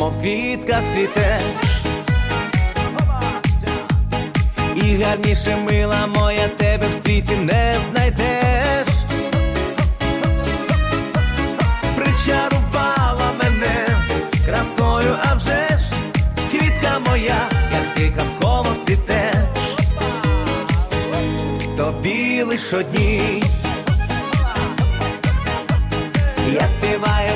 мов квітка цвітеш. І гарніше мила моя тебе в світі не знайдеш. Причарувала мене красою, а вже ж квітка моя, як ти казково цвітеш. Тобі лиш одній. Я співаю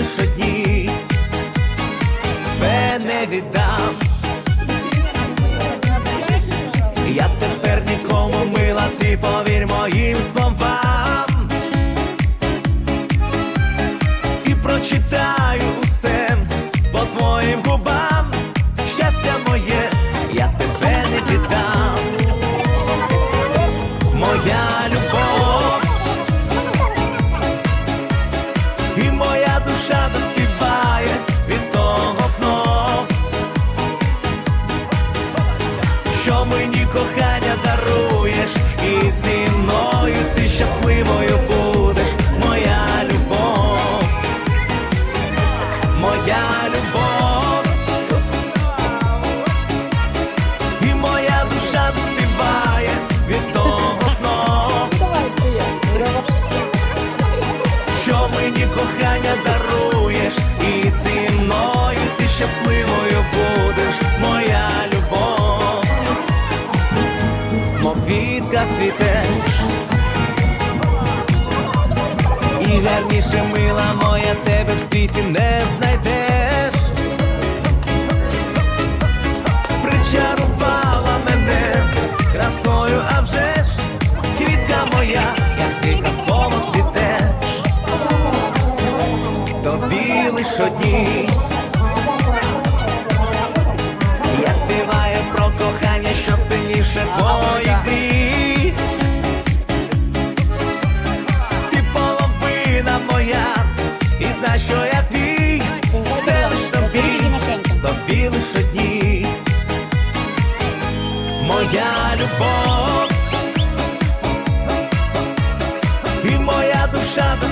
тобі лиш тебе не віддам. Я тепер нікому мила, ти повір моїм словам. І прочитаю що мені кохання даруєш, і зі мною ти щасливою будеш, моя любов, моя квітка цвітеш, і гарніше мила моя тебе в світі не знайдеш. Причарувала мене красою, а вже ж квітка моя, як ти казково цвітеш тобі лиш одній. Я співаю про кохання, що сильніше твоїх я, і знай, що я твій, все лиш тобі, тобі лиш одні, моя любов, і моя душа за.